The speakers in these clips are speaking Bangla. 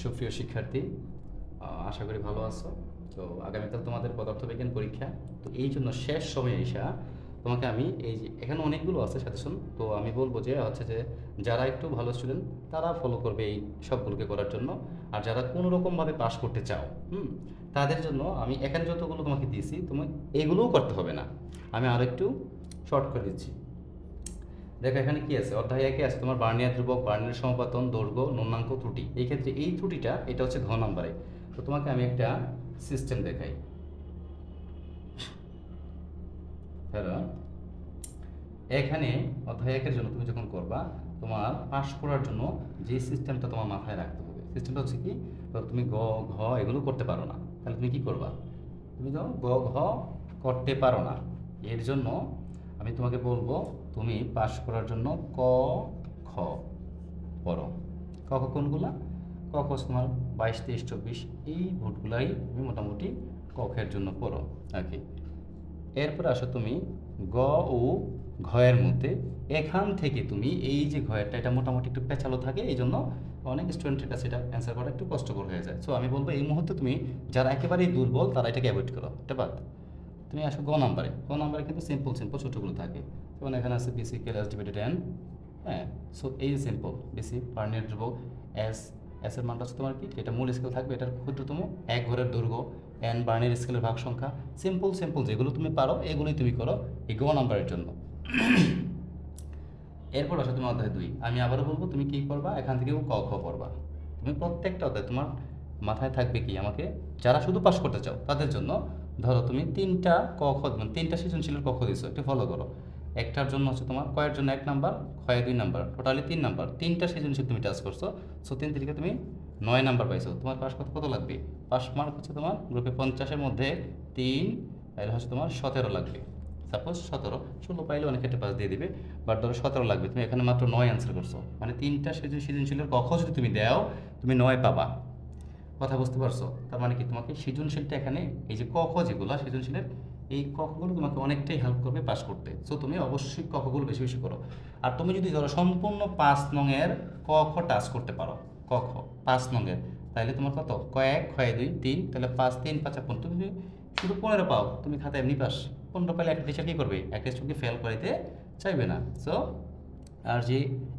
সুপ্রিয় শিক্ষার্থী আশা করি ভালো আছো। তো আগামীকাল তোমাদের পদার্থবিজ্ঞান পরীক্ষা। তো এই জন্য শেষ সময়ে এসা তোমাকে আমি এই যে, এখানে অনেকগুলো আছে সাজেশন তো আমি বলব যে, হচ্ছে যে, যারা একটু ভালো স্টুডেন্ট তারা ফলো করবে এই সবগুলোকে করার জন্য। আর যারা কোনো রকমভাবে পাশ করতে চাও, হুম, তাদের জন্য আমি এখানে যতগুলো তোমাকে দিয়েছি, তুমি, এগুলোও করতে হবে না। আমি আরও একটু শর্ট করে দিচ্ছি। দেখো, এখানে কি আছে? অধ্যায় একে আছে তোমার বার্নিয়ার ধ্রুবক, বার্নিয়ার সমাপাতন, দৈর্ঘ্য ন্যূনাঙ্ক ত্রুটি। এই ক্ষেত্রে এই ত্রুটিটা, এটা হচ্ছে ঘ নাম্বারে। তো তোমাকে আমি একটা সিস্টেম দেখাই। হ্যালো এখানে অধ্যায় একের জন্য তুমি যখন করবা, তোমার পাস করার জন্য যে সিস্টেমটা তোমার মাথায় রাখতে হবে সিস্টেমটা হচ্ছে কি? ধরো তুমি গ, ঘ এগুলো করতে পারো না, তাহলে তুমি কি করবা? তুমি তো গ, ঘ করতে পারো না। এর জন্য আমি তোমাকে বলব, তুমি পাস করার জন্য ক, খ পড়ো। ক, খ কোনগুলা? ক, খ তোমার বাইশ, তেইশ, চব্বিশ, এই ভোটগুলাই তুমি মোটামুটি কখের জন্য পড়ো আর কি। এরপর আসো তুমি গ ও ঘয়ের মধ্যে। এখান থেকে তুমি এই যে ঘয়েরটা, এটা মোটামুটি একটু পেঁচালো থাকে, এই জন্য অনেক স্টুডেন্টের কাছে এটা অ্যান্সার করা একটু কষ্টকর হয়ে যায়। সো আমি বলব এই মুহূর্তে তুমি যারা একেবারেই দুর্বল, তারা এটাকে অ্যাভয়েড করো। এটা বাদ। তুমি আসো গ নাম্বারে গ নাম্বারে কিন্তু সিম্পল সিম্পল ছোটোগুলো থাকে। যেমন এখানে আছে বিসি কেলাস ডিভাইডেড এন হ্যাঁ? সো এই সিম্পল বিসি পার্নিয়ার ধ্রুবক এস এস এর মানটা হচ্ছে তোমার কি? এটা মূল স্কেল থাকবে, এটার ক্ষুদ্রতম এক ঘরের দৈর্ঘ্য এন বার্নের স্কেলের ভাগ সংখ্যা সিম্পল সিম্পল যেগুলো তুমি পারো, এগুলোই তুমি করো এই গো নাম্বারের জন্য। এরপর আসো তোমার অধ্যায় দুই। আমি আবারও বলব, তুমি কি করবা এখান থেকেও ক, খ পড়বা। তুমি প্রত্যেকটা অধ্যায় তোমার মাথায় থাকবে কি? আমাকে যারা শুধু পাস করতে চাও, তাদের জন্য ধরো তুমি তিনটা ক খ মানে তিনটা সৃজনশীলের ক খ দিছো, একটু ফলো করো। একটার জন্য হচ্ছে তোমার কয়ের জন্য এক নাম্বার ক্ষয়ে দুই নাম্বার টোটালি তিন নাম্বার তিনটা সৃজনশীল তুমি টাচ করছ সো তিন থেকে তুমি নয় নাম্বার পাইছো। তোমার পাস কত কত লাগবে? পাস মার্ক হচ্ছে তোমার গ্রুপে পঞ্চাশের মধ্যে তিন, তাহলে হচ্ছে তোমার সতেরো লাগবে। সাপোজ সতেরো, ষোলো পাইলে অনেক ক্ষেত্রে পাস দিয়ে দিবে বাট ধরো সতেরো লাগবে, তুমি এখানে মাত্র নয় অ্যান্সার করছ। মানে তিনটা সৃজন সৃজনশীলের কখ যদি তুমি দাও, তুমি নয় পাবা। কথা বুঝতে পারছ? তার মানে কি তোমাকে সৃজনশীলটা এখানে, এই যে কখ যেগুলো, সৃজনশীলের এই কখগুলো তোমাকে অনেকটাই হেল্প করবে পাস করতে। সো তুমি অবশ্যই কখগুলো বেশি বেশি করো। আর তুমি যদি ধরো সম্পূর্ণ পাঁচ নংয়ের ক, খ টাচ করতে পারো, ক, খ, পাঁচ নংয়ের, তাহলে তোমার কত? কয়েক ক্ষয় দুই, তিন, তাহলে পাঁচ, তিন, পাঁচ আর পনেরো তুমি শুধু পনেরো পাও, তুমি খাতা এমনি পাস পনেরো পাইলে একটা টিচার কী করবে? একটা স্টুডেন্টকে ফেল করাইতে চাইবে না। সো আর যে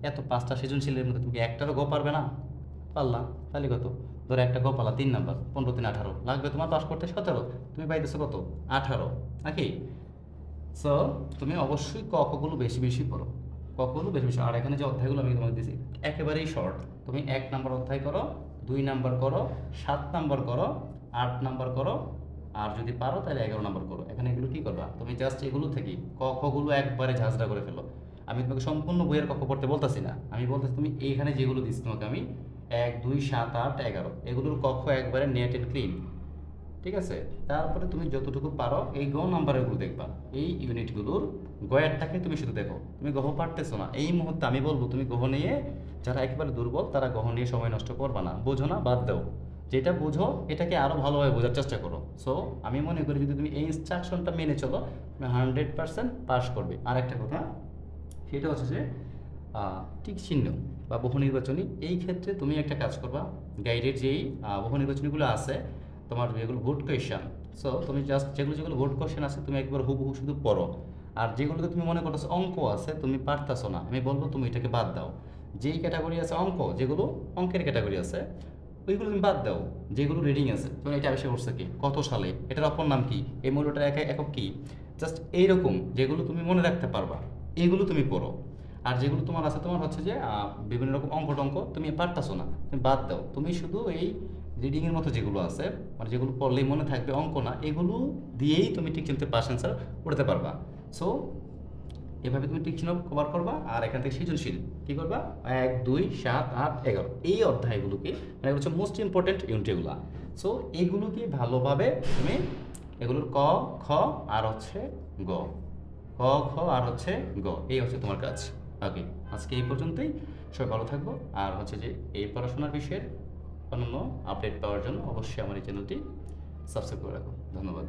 এত পাঁচটা সৃজনশীলের মধ্যে তুমি একটারও গো পারবে না? পারলা তাহলে কত? ধরো একটা গো পালা তিন নাম্বার, পনেরো, তিন, আঠারো। লাগবে তোমার পাস করতে সতেরো। তুমি পাইতেছো কত? আঠারো। নাকি? সো তুমি অবশ্যই কখগুলো বেশি বেশি পড়ো। কখগুলো বেশি বেশি। আর এখানে যে অধ্যায়গুলো আমি তোমাকে দিয়েছি, একেবারেই শর্ট তুমি এক নাম্বার অধ্যায় করো, দুই নাম্বার করো, সাত নাম্বার করো, আট নাম্বার করো, আর যদি পারো তাহলে এগারো নাম্বার করো। এখানে এগুলো কী করবা? তুমি জাস্ট এগুলো থেকে ক খগুলো একবারে ঝাঁঝরা করে ফেলো। আমি তোমাকে সম্পূর্ণ বইয়ের কক্ষ পড়তে বলতেছি না। আমি বলতেছি তুমি এইখানে যেগুলো দিচ্ছি তোমাকে আমি এক দুই সাত আট এগারো। এগুলোর কক্ষ একবারে নেট অ্যান্ড ক্লিন ঠিক আছে? তারপরে তুমি যতটুকু পারো এই গ নাম্বারগুলো দেখবা। এই ইউনিটগুলোর গয়ারটাকে তুমি শুধু দেখো। তুমি গহ পারতেছো না। এই মুহূর্তে আমি বলব, তুমি গহ নিয়ে যারা একেবারে দুর্বল, তারা গহ নিয়ে সময় নষ্ট করবা না। বোঝো না, বাদ দাও। যেটা বোঝো, এটাকে আরও ভালোভাবে বোঝার চেষ্টা করো। সো আমি মনে করি যদি তুমি এই ইনস্ট্রাকশনটা মেনে চলো, তুমি হান্ড্রেড পার্সেন্ট পাস করবে। আর একটা কথা, সেটা হচ্ছে যে টিক চিহ্ন বা বহু নির্বাচনী, এই ক্ষেত্রে তুমি একটা কাজ করবা গাইডের যেই বহু নির্বাচনীগুলো আছে, তোমার যেগুলো ভোট কোয়েশন সো তুমি জাস্ট যেগুলো যেগুলো ভোট কোয়েশন আছে, তুমি একবার হুবহু শুধু পড়ো। আর যেগুলোকে তুমি মনে করতেছো অঙ্ক আছে, তুমি পারতাছো না, আমি বলব তুমি এটাকে বাদ দাও। যেই ক্যাটাগরি আছে অঙ্ক, যেগুলো অঙ্কের ক্যাটাগরি আছে, ওইগুলো তুমি বাদ দাও। যেগুলো রিডিং আছে তুমি এটা আবিষ্কার করছে কি? কত সালে? এটার অপর নাম কি? এই মূল্যটার এক, একক কি? জাস্ট এইরকম যেগুলো তুমি মনে রাখতে পারবা এইগুলো তুমি পড়ো। আর যেগুলো তোমার আছে, তোমার হচ্ছে যে বিভিন্ন রকম অঙ্ক টঙ্ক তুমি পারতাছো না, তুমি বাদ দাও। তুমি শুধু এই রিডিংয়ের মতো যেগুলো আছে মানে যেগুলো পড়লেই মনে থাকবে অঙ্ক না, এগুলো দিয়েই তুমি ঠিক চিনতে পাস অ্যান্সার করতে পারবা। সো এভাবে তুমি টিক চিহ্ন কভার করবা আর এখান থেকে সৃজনশীল কী করবা? এক, দুই, সাত, আট, এগারো। এই অধ্যায়গুলোকে মানে হচ্ছে মোস্ট ইম্পর্টেন্ট ইউনিট এগুলা। সো এইগুলোকে ভালোভাবে তুমি এগুলোর ক, খ আর হচ্ছে গ। ক, খ আর হচ্ছে গ। এই হচ্ছে তোমার কাজ। ওকে, আজকে এই পর্যন্তই। সবাই ভালো থাকব। আর হচ্ছে যে, এই পড়াশোনার বিষয়ের অন্যান্য আপডেট পাওয়ার জন্য অবশ্যই আমার এই চ্যানেলটি সাবস্ক্রাইব করে রাখো। ধন্যবাদ।